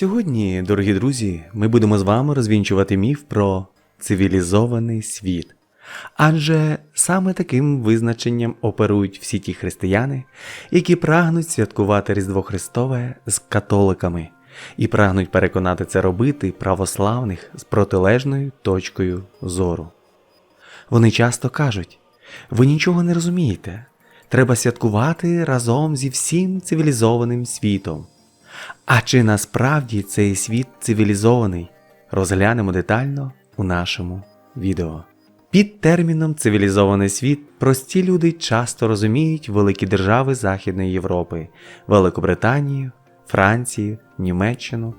Сьогодні, дорогі друзі, ми будемо з вами розвінчувати міф про цивілізований світ. Адже саме таким визначенням оперують всі ті християни, які прагнуть святкувати Різдво Христове з католиками і прагнуть переконати це робити православних з протилежною точкою зору. Вони часто кажуть: ви нічого не розумієте, треба святкувати разом зі всім цивілізованим світом. А чи насправді цей світ цивілізований? Розглянемо детально у нашому відео. Під терміном цивілізований світ прості люди часто розуміють великі держави Західної Європи, Великобританію, Францію, Німеччину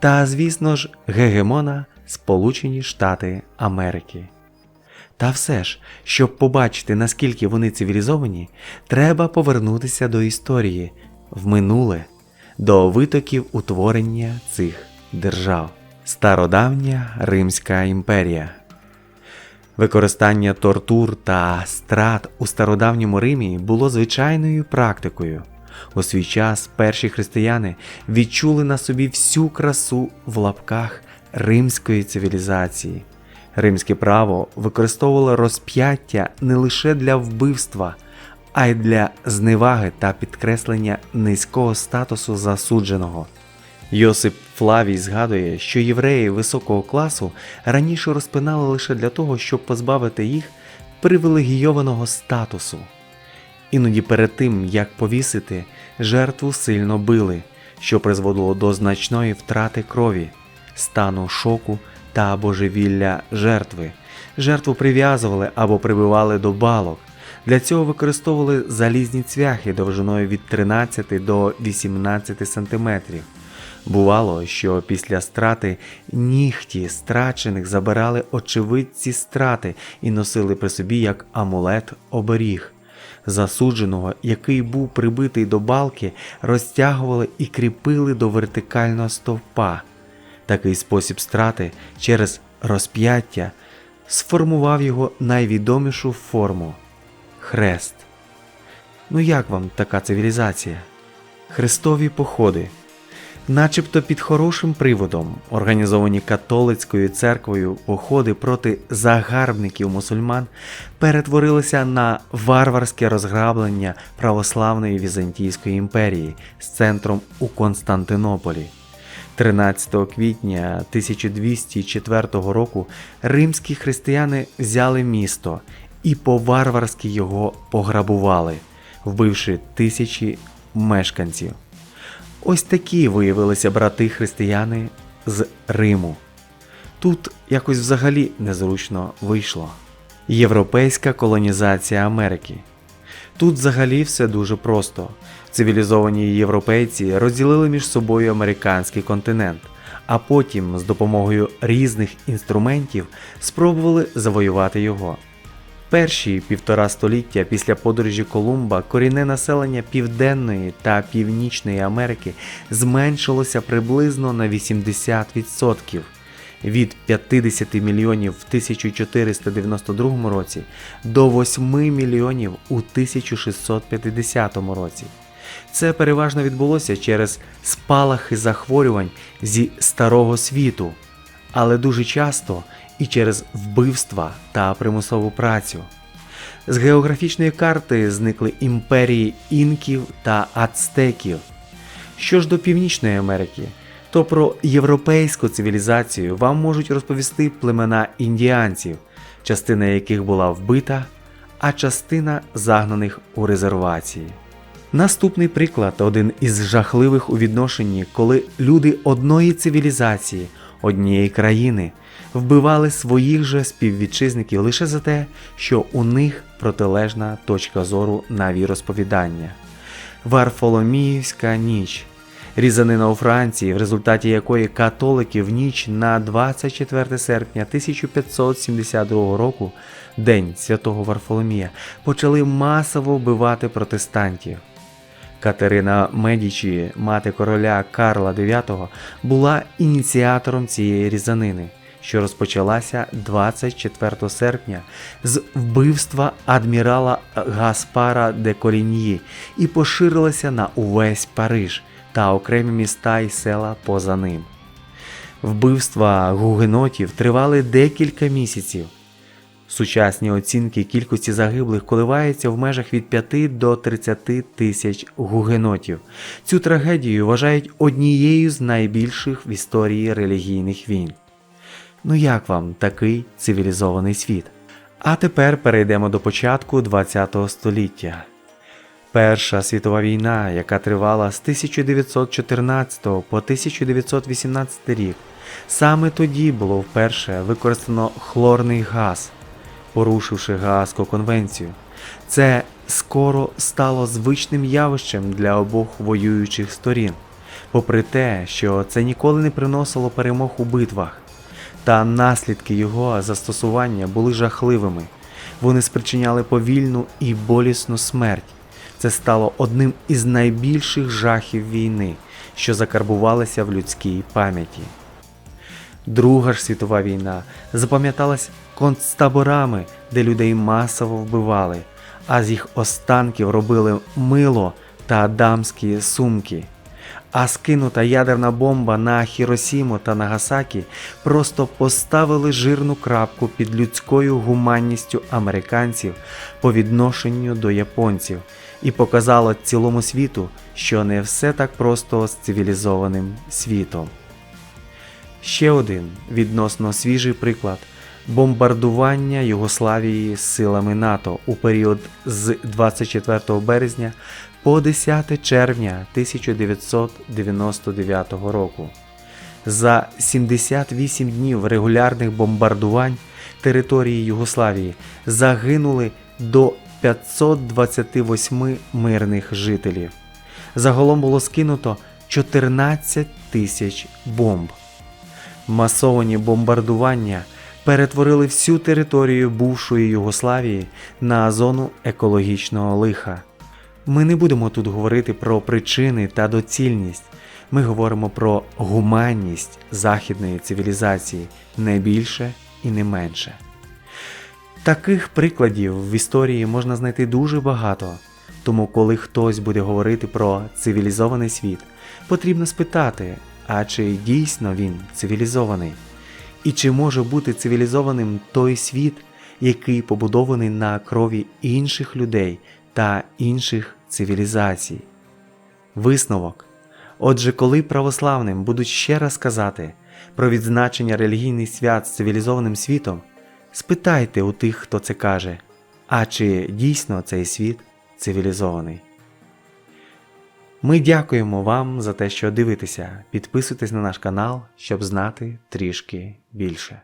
та, звісно ж, гегемона Сполучені Штати Америки. Та все ж, щоб побачити, наскільки вони цивілізовані, треба повернутися до історії в минуле, до витоків утворення цих держав. Стародавня Римська імперія. Використання тортур та страт у стародавньому Римі було звичайною практикою. У свій час перші християни відчули на собі всю красу в лапках римської цивілізації. Римське право використовувало розп'яття не лише для вбивства, а й для зневаги та підкреслення низького статусу засудженого. Йосип Флавій згадує, що євреї високого класу раніше розпинали лише для того, щоб позбавити їх привілегійованого статусу. Іноді перед тим, як повісити, жертву сильно били, що призводило до значної втрати крові, стану шоку та божевілля жертви. Жертву прив'язували або прибивали до балок. Для цього використовували залізні цвяхи довжиною від 13 до 18 см. Бувало, що після страти нігті страчених забирали очевидці страти і носили при собі як амулет оберіг. Засудженого, який був прибитий до балки, розтягували і кріпили до вертикального стовпа. Такий спосіб страти через розп'яття сформував його найвідомішу форму хрест. Ну як вам така цивілізація? Хрестові походи. Начебто під хорошим приводом організовані католицькою церквою походи проти загарбників мусульман перетворилися на варварське розграблення православної Візантійської імперії з центром у Константинополі. 13 квітня 1204 року римські християни взяли місто і по-варварськи його пограбували, вбивши тисячі мешканців. Ось такі виявилися брати християни з Риму. Тут якось взагалі незручно вийшло. Європейська колонізація Америки. Тут взагалі все дуже просто. Цивілізовані європейці розділили між собою американський континент, а потім з допомогою різних інструментів спробували завоювати його. Перші півтора століття після подорожі Колумба корінне населення Південної та Північної Америки зменшилося приблизно на 80% від 50 мільйонів в 1492 році до 8 мільйонів у 1650 році. Це переважно відбулося через спалахи захворювань зі старого світу, але дуже часто і через вбивства та примусову працю. З географічної карти зникли імперії інків та ацтеків. Що ж до Північної Америки, то про європейську цивілізацію вам можуть розповісти племена індіанців, частина яких була вбита, а частина загнаних у резервації. Наступний приклад один із жахливих у відношенні, коли люди одної цивілізації, однієї країни вбивали своїх же співвітчизників лише за те, що у них протилежна точка зору на віросповідання. Варфоломіївська ніч. Різанина у Франції, в результаті якої католики в ніч на 24 серпня 1572 року, День Святого Варфоломія, почали масово вбивати протестантів. Катерина Медічі, мати короля Карла IX, була ініціатором цієї різанини, що розпочалася 24 серпня з вбивства адмірала Гаспара де Коріньї і поширилася на увесь Париж та окремі міста і села поза ним. Вбивства гугенотів тривали декілька місяців. Сучасні оцінки кількості загиблих коливаються в межах від 5 до 30 тисяч гугенотів. Цю трагедію вважають однією з найбільших в історії релігійних війн. Ну як вам такий цивілізований світ? А тепер перейдемо до початку ХХ століття. Перша світова війна, яка тривала з 1914 по 1918 рік, саме тоді було вперше використано хлорний газ, порушивши Гаазьку конвенцію. Це скоро стало звичним явищем для обох воюючих сторін, попри те, що це ніколи не приносило перемог у битвах. Та наслідки його застосування були жахливими. Вони спричиняли повільну і болісну смерть. Це стало одним із найбільших жахів війни, що закарбувалися в людській пам'яті. Друга ж світова війна запам'яталась концтаборами, де людей масово вбивали, а з їх останків робили мило та адамські сумки. А скинута ядерна бомба на Хіросіму та Нагасакі просто поставили жирну крапку під людською гуманністю американців по відношенню до японців і показало цілому світу, що не все так просто з цивілізованим світом. Ще один відносно свіжий приклад бомбардування Югославії силами НАТО у період з 24 березня по 10 червня 1999 року. За 78 днів регулярних бомбардувань території Югославії загинули до 528 мирних жителів. Загалом було скинуто 14 тисяч бомб. Масовані бомбардування перетворили всю територію бувшої Югославії на зону екологічного лиха. Ми не будемо тут говорити про причини та доцільність. Ми говоримо про гуманність західної цивілізації не більше і не менше. Таких прикладів в історії можна знайти дуже багато. Тому, коли хтось буде говорити про цивілізований світ, потрібно спитати, а чи дійсно він цивілізований? І чи може бути цивілізованим той світ, який побудований на крові інших людей та інших цивілізацій? Висновок. Отже, коли православним будуть ще раз казати про відзначення релігійних свят з цивілізованим світом, спитайте у тих, хто це каже, а чи дійсно цей світ цивілізований. Ми дякуємо вам за те, що дивитеся. Підписуйтесь на наш канал, щоб знати трішки більше.